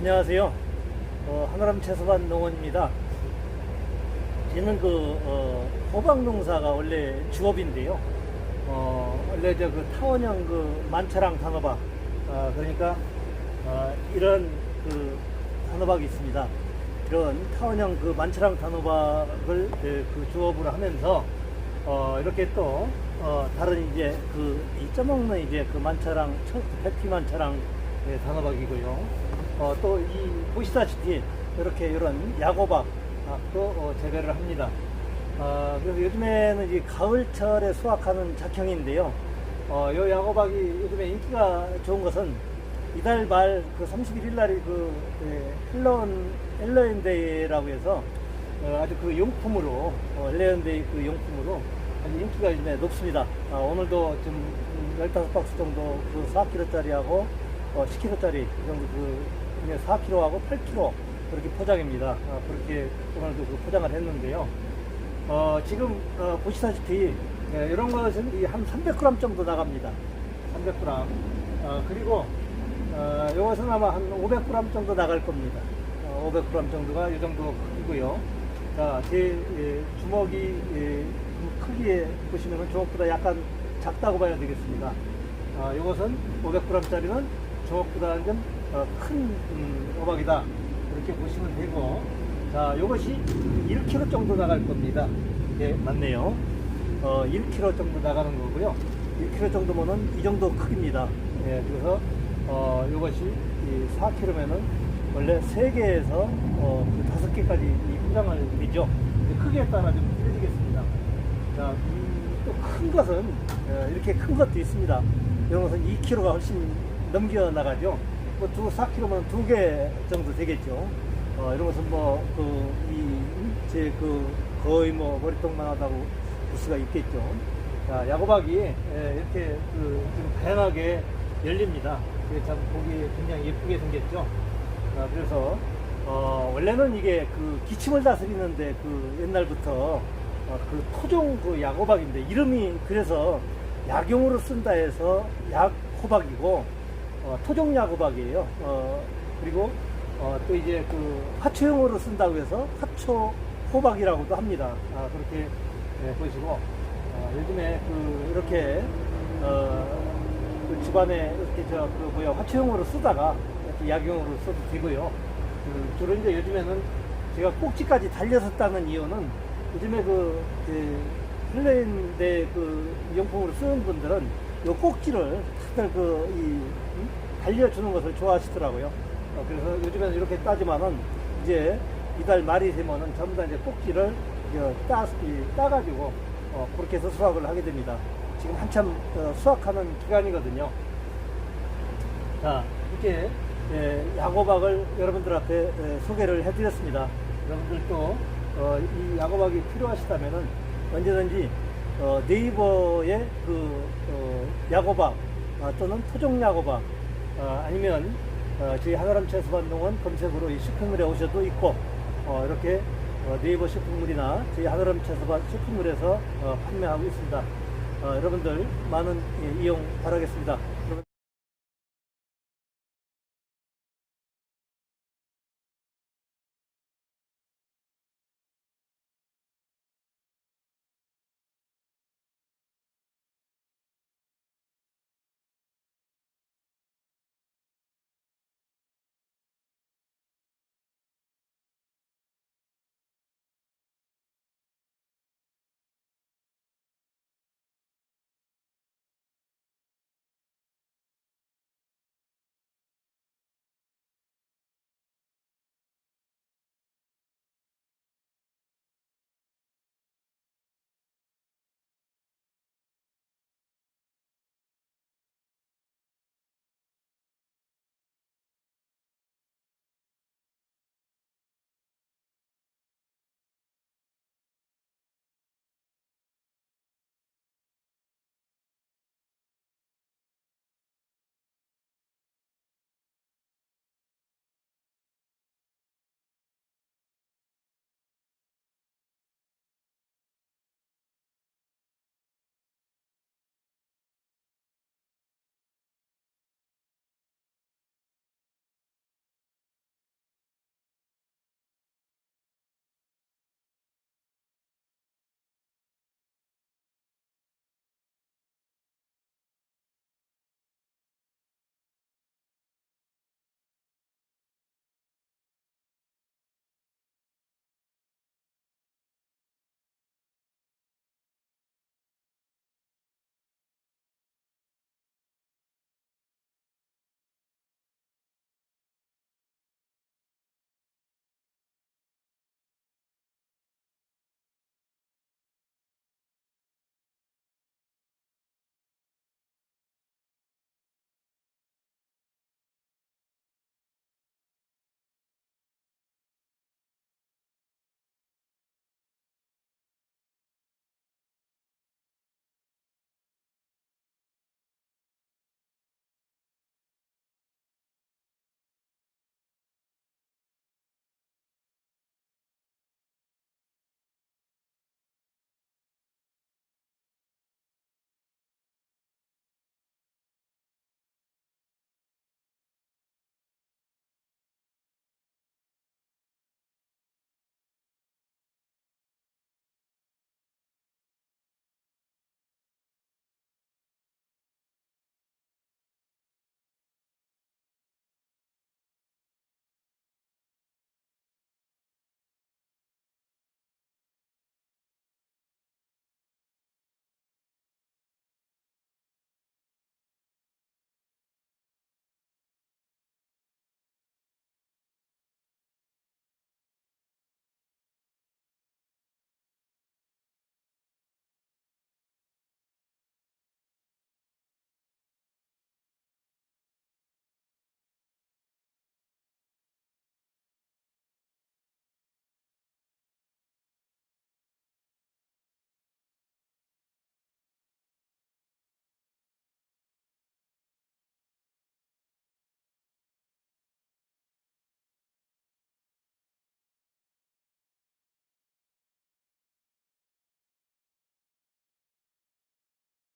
안녕하세요. 어, 하늘암 채소반 농원입니다. 저는 그 어, 호박 농사가 원래 주업인데요. 어, 원래 저 그 타원형 그 만차랑 단호박, 아, 그러니까 어, 이런 그 단호박이 있습니다. 이런 타원형 그 만차랑 단호박을 예, 그 주업으로 하면서 어, 이렇게 또 어, 다른 이제 그 잊어먹는 이제 그 만차랑 첫 패티 만차랑 예, 단호박이고요. 어, 또 이 보시다시피 이렇게 이런 야고박도 어, 재배를 합니다. 어, 그래서 요즘에는 이제 가을철에 수확하는 작형인데요. 어, 요 야고박이 요즘에 인기가 좋은 것은 이달 말 그 31일 날이 그 예, 헬로운 헬로윈데이라고 해서 어, 아주 그 용품으로 어, 헬로윈데이 그 용품으로 아주 인기가 요즘에 높습니다. 아, 오늘도 좀 15박스 정도 그 4kg짜리하고 어, 10kg짜리 이 정도 그 4kg하고 8kg 그렇게 포장입니다. 아, 그렇게 오늘도 그 포장을 했는데요. 어, 지금 어, 보시다시피 예, 이런 것은 이한 300g 정도 나갑니다. 300g. 어, 그리고 어, 이것은 아마 한 500g 정도 나갈 겁니다. 어, 500g 정도가 이 정도 크기고요. 자, 제 예, 주먹이 예, 그 크기에 보시면은 주먹보다 약간 작다고 봐야 되겠습니다. 어, 이것은 500g짜리는 좀 어, 큰 음, 호박이다. 이렇게 보시면 되고, 자, 이것이 1kg 정도 나갈 겁니다. 예, 맞네요. 어, 1kg 정도 나가는 거고요. 1kg 정도면은 이 정도 크기입니다. 예, 그래서 어, 이것이 4kg면은 원래 3개에서 어, 그 5개까지 이 포장을 미죠. 크기에 따라 좀 틀려지겠습니다. 자, 또큰 것은 어, 이렇게 큰 것도 있습니다. 이런 것은 2kg가 훨씬 넘겨 나가죠. 뭐두 4kg면 두 개 정도 되겠죠. 어, 이런 것은 뭐, 그, 이, 제 그, 거의 뭐, 머리통만 하다고 볼 수가 있겠죠. 자, 야구박이 예, 이렇게 그, 좀 다양하게 열립니다. 참 보기 굉장히 예쁘게 생겼죠. 아, 그래서, 어, 원래는 이게 그 기침을 다스리는데 그 옛날부터 어, 그 토종 그 야구박인데 이름이 그래서 약용으로 쓴다 해서 약호박이고 어, 토종 야구박이에요. 어, 그리고 어, 또 이제 그 화초용으로 쓴다고 해서 화초 호박이라고도 합니다. 아, 그렇게 예, 보시고 어, 요즘에 그 이렇게 어, 그 집안에 이렇게 저 그 뭐야 화초용으로 쓰다가 약용으로 써도 되고요. 그 주로 이제 요즘에는 제가 꼭지까지 달려서 따는 이유는 요즘에 그, 그 플레인데 그 용품으로 쓰는 분들은 요 꼭지를 다들 그, 이, 음? 달려주는 것을 좋아하시더라고요. 어, 그래서 요즘에는 이렇게 따지만은 이제 이달 말이 되면은 전부 다 이제 꼭지를 이제 따, 이, 따가지고 어, 그렇게 해서 수확을 하게 됩니다. 지금 한참 어, 수확하는 기간이거든요. 자, 이렇게 예, 야고박을 여러분들 앞에 예, 소개를 해드렸습니다. 여러분들도 어, 이 야고박이 필요하시다면은 언제든지 어, 네이버에 그 어, 야고박 아, 또는 토종 야고박 아, 아니면 어, 저희 하나람 채소반동원 검색으로 이 쇼핑몰에 오셔도 있고 어, 이렇게 어, 네이버 쇼핑몰이나 저희 하나람 채소반 쇼핑몰에서 어, 판매하고 있습니다. 어, 여러분들 많은 예, 이용 바라겠습니다.